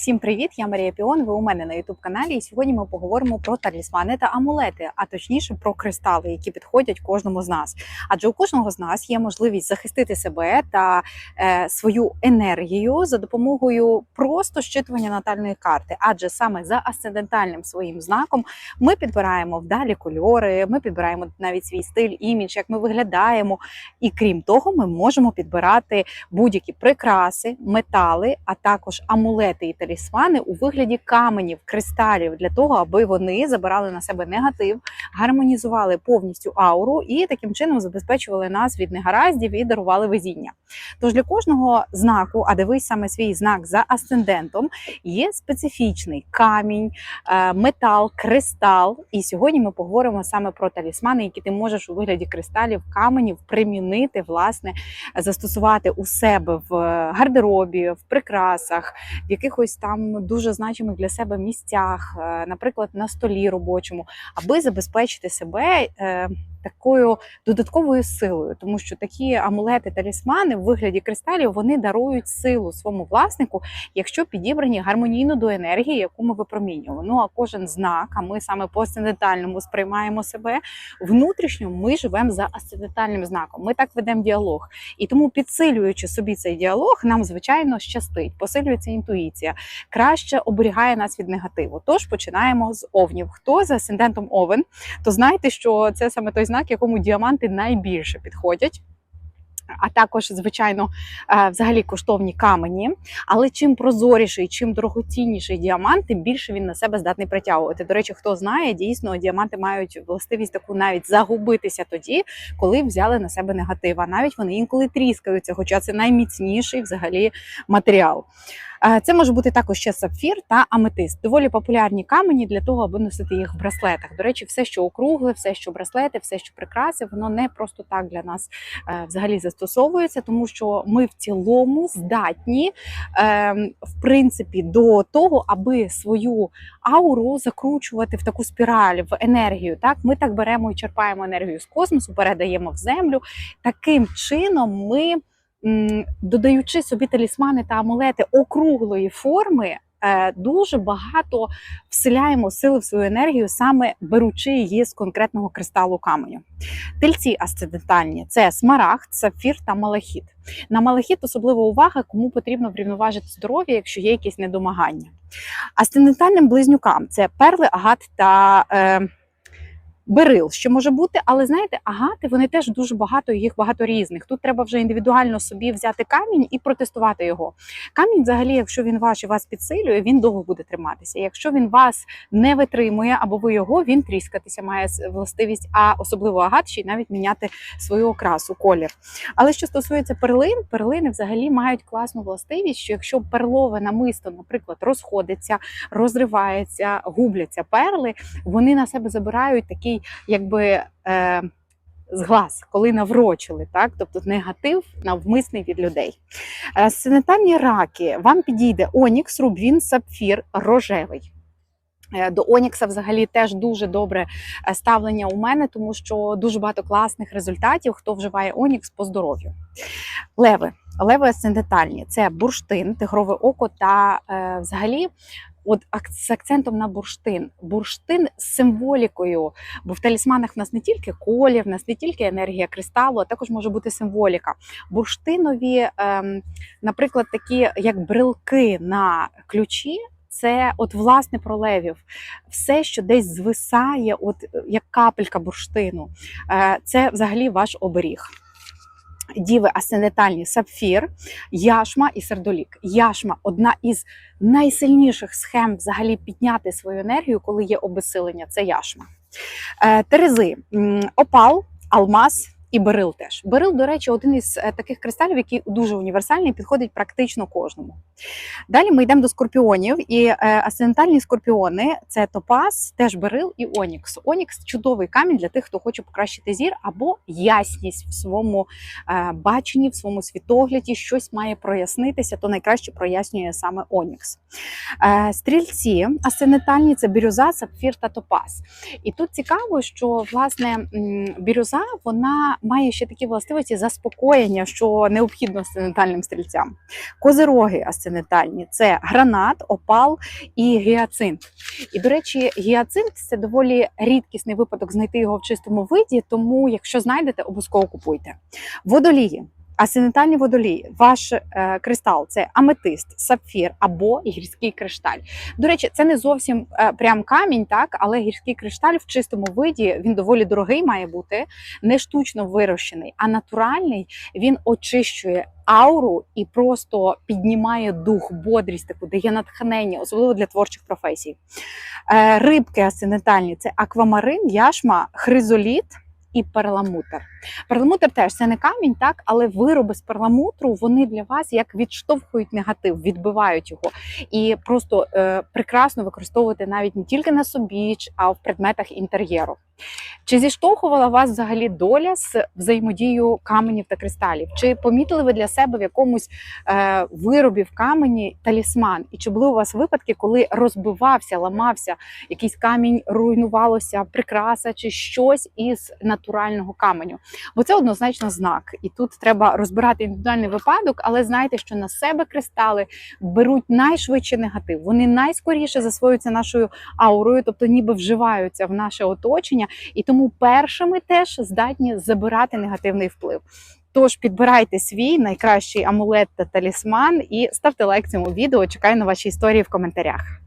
Всім привіт! Я Марія Піон. Ви у мене на youtube каналі. І сьогодні ми поговоримо про талісмани та амулети, а точніше про кристали, які підходять кожному з нас. Адже у кожного з нас є можливість захистити себе та е, свою енергію за допомогою просто щитування натальної карти. Адже саме за асцендентальним своїм знаком ми підбираємо вдалі кольори, ми підбираємо навіть свій стиль, імідж, як ми виглядаємо. І крім того, ми можемо підбирати будь-які прикраси, метали, а також амулети і талісмани у вигляді каменів, кристалів для того, аби вони забирали на себе негатив, гармонізували повністю ауру і таким чином забезпечували нас від негараздів і дарували везіння. Тож для кожного знаку, а дивись саме свій знак за асцендентом, є специфічний камінь, е, метал, кристал. І сьогодні ми поговоримо саме про талісмани, які ти можеш у вигляді кристалів, каменів примінити, власне, застосувати у себе в гардеробі, в прикрасах, в якихось там дуже значимих для себе місцях, е, наприклад, на столі робочому, аби забезпечити себе. Такою додатковою силою, тому що такі амулети, талісмани в вигляді кристалів вони дарують силу своєму власнику, якщо підібрані гармонійно до енергії, яку ми випромінюємо. Ну а кожен знак, а ми саме по асцендентальному сприймаємо себе внутрішньо. Ми живемо за асцендентальним знаком. Ми так ведемо діалог, і тому підсилюючи собі цей діалог, нам звичайно щастить, посилюється інтуїція, краще оберігає нас від негативу. Тож починаємо з овнів. Хто за асцендентом овен, то знайте, що це саме той знак, якому діаманти найбільше підходять. А також, звичайно, е, взагалі коштовні камені. Але чим прозоріший, чим дорогоцінніший діамант, тим більше він на себе здатний притягувати. До речі, хто знає, дійсно діаманти мають властивість таку навіть загубитися тоді, коли взяли на себе негатив. А навіть вони інколи тріскаються, хоча це найміцніший взагалі матеріал. Це може бути також ще сапфір та аметист. Доволі популярні камені для того, аби носити їх в браслетах. До речі, все, що округле, все, що браслети, все, що прикраси, воно не просто так для нас е, взагалі застосовується, тому що ми в цілому здатні, е, в принципі, до того, аби свою ауру закручувати в таку спіраль, в енергію. Так, ми так беремо і черпаємо енергію з космосу, передаємо в землю. Таким чином ми додаючи собі талісмани та амулети округлої форми, е, дуже багато вселяємо сили в свою енергію, саме беручи її з конкретного кристалу каменю. Тельці асцендентальні це смарагд, сапфір та малахіт. На малахіт особлива увага, кому потрібно врівноважити здоров'я, якщо є якісь недомагання. Асцендентальним близнюкам це перли, агат та. Е, Берил ще може бути, але знаєте, агати вони теж дуже багато, їх багато різних. Тут треба вже індивідуально собі взяти камінь і протестувати його. Камінь, взагалі, якщо він ваш і вас підсилює, він довго буде триматися. Якщо він вас не витримує або ви його, він тріскатися має властивість, а особливо агат ще й навіть міняти свою окрасу, колір. Але що стосується перлин, перлини взагалі мають класну властивість, що якщо перлове намисто, наприклад, розходиться, розривається, губляться перли, вони на себе забирають такий, якби. Е, Зглаз, коли наврочили, так тобто негатив навмисний від людей. Е, Синетальні раки вам підійде онікс, рубін, сапфір, рожевий. Е, До Онікса взагалі теж дуже добре е, ставлення у мене, тому що дуже багато класних результатів, хто вживає Онікс по здоров'ю. Леви. Леви асцендентальні це бурштин, тигрове око та е, взагалі. От з акцентом на бурштин. Бурштин з символікою, бо в талісманах в нас не тільки колір, в нас не тільки енергія кристалу, а також може бути символіка. Бурштинові, ем, наприклад, такі як брелки на ключі. Це от власне про левів. Все, що десь звисає, от як капелька бурштину, е, це взагалі ваш оберіг. Діви асцендентальні сапфір, яшма і сердолік. Яшма одна із найсильніших схем взагалі підняти свою енергію, коли є обесилення. Це яшма. Е, Терези, опал, алмаз. І берил теж. Берил, до речі, один із е, таких кристалів, який дуже універсальний, підходить практично кожному. Далі ми йдемо до скорпіонів, і е, асцендентальні скорпіони це топаз, теж берил і онікс. Онікс чудовий камінь для тих, хто хоче покращити зір або ясність в своєму е, баченні, в своєму світогляді, щось має прояснитися, то найкраще прояснює саме онікс. Стрільці асцендентальні це бірюза, сапфір та топаз. І тут цікаво, що власне бірюза вона має ще такі властивості заспокоєння, що необхідно асцендентальним стрільцям. Козироги асцендентальні це гранат, опал і гіацинт. І, до речі, гіацинт це доволі рідкісний випадок знайти його в чистому виді, тому якщо знайдете, обов'язково купуйте. Водолії. Асцендентальні водолії, ваш е, кристал це аметист, сапфір або гірський кришталь. До речі, це не зовсім е, прям камінь, так, але гірський кришталь в чистому виді він доволі дорогий має бути, не штучно вирощений, а натуральний він очищує ауру і просто піднімає дух, бодрість таку, дає натхнення, особливо для творчих професій. Е, рибки асцендентальні це аквамарин, яшма, хризоліт. І перламутр. Перламутр теж це не камінь, так, але вироби з перламутру вони для вас як відштовхують негатив, відбивають його і просто е, прекрасно використовувати навіть не тільки на собі, а в предметах інтер'єру. Чи зіштовхувала вас взагалі доля з взаємодією каменів та кристалів? Чи помітили ви для себе в якомусь е, виробі в камені талісман? І чи були у вас випадки, коли розбивався, ламався якийсь камінь, руйнувалося прикраса чи щось із натурального каменю? Бо це однозначно знак, і тут треба розбирати індивідуальний випадок, але знайте, що на себе кристали беруть найшвидше негатив. Вони найскоріше засвоюються нашою аурою, тобто ніби вживаються в наше оточення, і тому першими теж здатні забирати негативний вплив. Тож підбирайте свій найкращий амулет та талісман і ставте лайк цьому відео. Чекаю на ваші історії в коментарях.